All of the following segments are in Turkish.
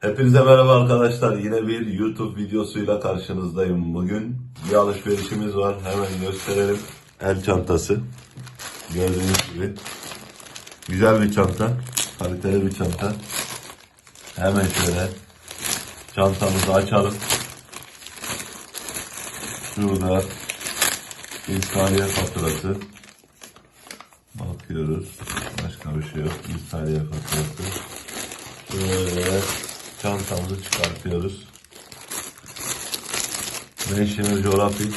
Hepinize merhaba arkadaşlar. Yine bir YouTube videosuyla karşınızdayım. Bugün bir alışverişimiz var. Hemen gösterelim. El çantası. Gördüğünüz gibi. Güzel bir çanta. Kaliteli bir çanta. Hemen şöyle çantamızı açalım. Şurada İnsaniye faturası. Bakıyoruz. Başka bir şey yok. İnsaniye faturası. Böyle çantamızı çıkartıyoruz. National Geographic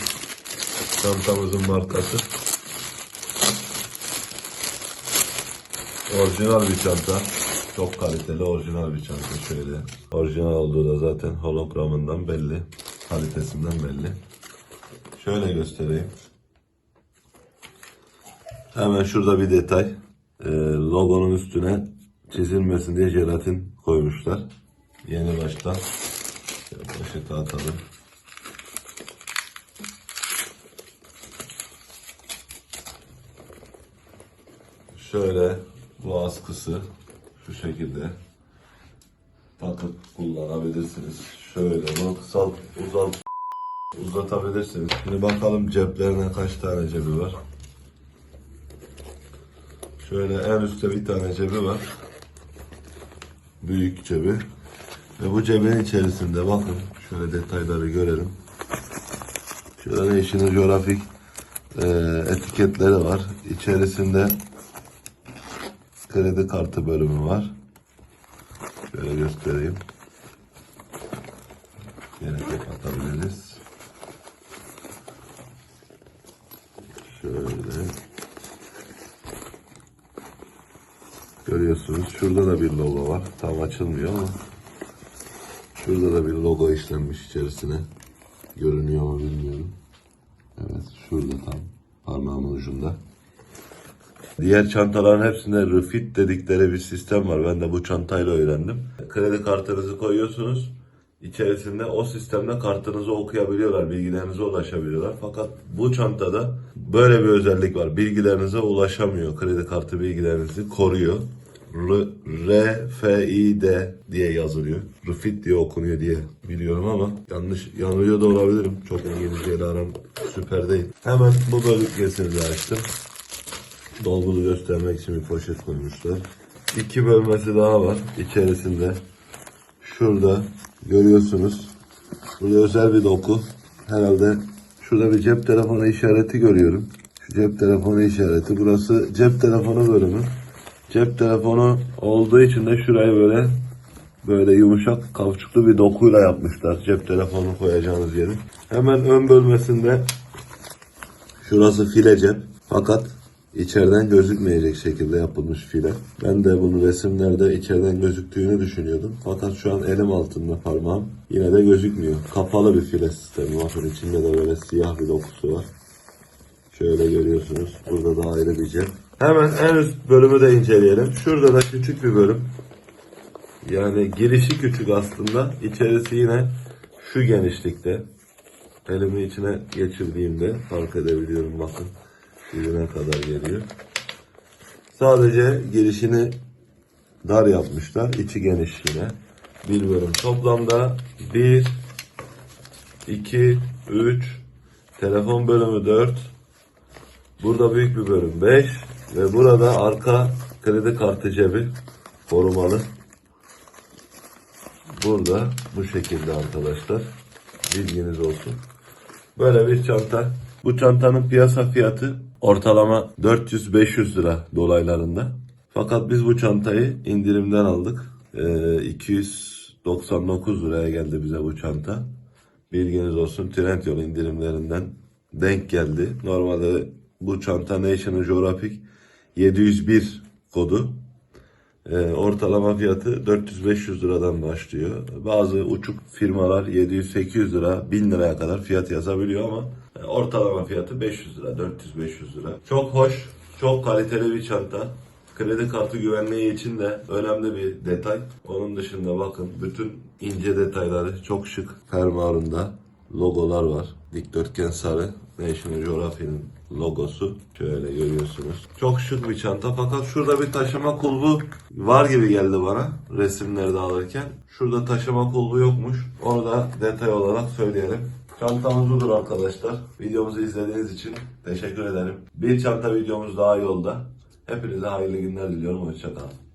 çantamızın markası. Orijinal bir çanta. Çok kaliteli orijinal bir çanta şöyle. Orijinal olduğu da zaten hologramından belli. Kalitesinden belli. Şöyle göstereyim. Hemen şurada bir detay. Ee, logonun üstüne çizilmesin diye jelatin koymuşlar. Yeni baştan. Poşete atalım. Şöyle bu askısı şu şekilde takıp kullanabilirsiniz. Şöyle bunu kısalt uzalt uzatabilirsiniz. Şimdi bakalım ceplerine kaç tane cebi var. Şöyle en üstte bir tane cebi var. Büyük cebi. Ve bu cebin içerisinde bakın şöyle detayları görelim. Şöyle National Geographic e, etiketleri var. İçerisinde kredi kartı bölümü var. Şöyle göstereyim. Yine kapatabiliriz. Şöyle. Görüyorsunuz. Şurada da bir logo var. Tam açılmıyor ama. Şurada da bir logo işlenmiş içerisine. Görünüyor mu bilmiyorum. Evet şurada tam parmağımın ucunda. Diğer çantaların hepsinde refit dedikleri bir sistem var. Ben de bu çantayla öğrendim. Kredi kartınızı koyuyorsunuz. İçerisinde o sistemde kartınızı okuyabiliyorlar, bilgilerinize ulaşabiliyorlar. Fakat bu çantada böyle bir özellik var. Bilgilerinize ulaşamıyor. Kredi kartı bilgilerinizi koruyor. R, F, I, D diye yazılıyor. Rufit diye okunuyor diye biliyorum ama yanlış yanılıyor da olabilirim. Çok İngilizceyle aram süper değil. Hemen bu bölgesini de açtım. Dolgulu göstermek için bir poşet koymuşlar. İki bölmesi daha var içerisinde. Şurada görüyorsunuz. Burada özel bir doku. Herhalde şurada bir cep telefonu işareti görüyorum. Şu cep telefonu işareti. Burası cep telefonu bölümü. Cep telefonu olduğu için de şurayı böyle böyle yumuşak kauçuklu bir dokuyla yapmışlar. Cep telefonu koyacağınız yeri. Hemen ön bölmesinde Şurası file cep. Fakat içeriden gözükmeyecek şekilde yapılmış file. Ben de bunu resimlerde içeriden gözüktüğünü düşünüyordum. Fakat şu an elim altında parmağım. Yine de gözükmüyor. Kapalı bir file sistemi. Bakın içinde de böyle siyah bir dokusu var. Şöyle görüyorsunuz. Burada da ayrı bir cep. Hemen en üst bölümü de inceleyelim. Şurada da küçük bir bölüm. Yani girişi küçük aslında. İçerisi yine şu genişlikte. Elimi içine geçirdiğimde fark edebiliyorum bakın. Dibine kadar geliyor. Sadece girişini dar yapmışlar. içi geniş yine. Bir bölüm. Toplamda 1, 2, 3, telefon bölümü 4, burada büyük bir bölüm 5 ve burada arka kredi kartı cebi korumalı. Burada bu şekilde arkadaşlar. Bilginiz olsun. Böyle bir çanta. Bu çantanın piyasa fiyatı ortalama 400-500 lira dolaylarında. Fakat biz bu çantayı indirimden aldık. Ee, 299 liraya geldi bize bu çanta. Bilginiz olsun Trendyol indirimlerinden denk geldi. Normalde bu çanta National Geographic 701 kodu. Ee, ortalama fiyatı 400-500 liradan başlıyor. Bazı uçuk firmalar 700-800 lira, 1000 liraya kadar fiyat yazabiliyor ama e, ortalama fiyatı 500 lira, 400-500 lira. Çok hoş, çok kaliteli bir çanta. Kredi kartı güvenliği için de önemli bir detay. Onun dışında bakın bütün ince detayları çok şık fermuarında logolar var. Dikdörtgen sarı National Geographic'in logosu. Şöyle görüyorsunuz. Çok şık bir çanta fakat şurada bir taşıma kulbu var gibi geldi bana resimleri alırken. Şurada taşıma kulbu yokmuş. Onu da detay olarak söyleyelim. Çantamız budur arkadaşlar. Videomuzu izlediğiniz için teşekkür ederim. Bir çanta videomuz daha yolda. Hepinize hayırlı günler diliyorum. Hoşçakalın.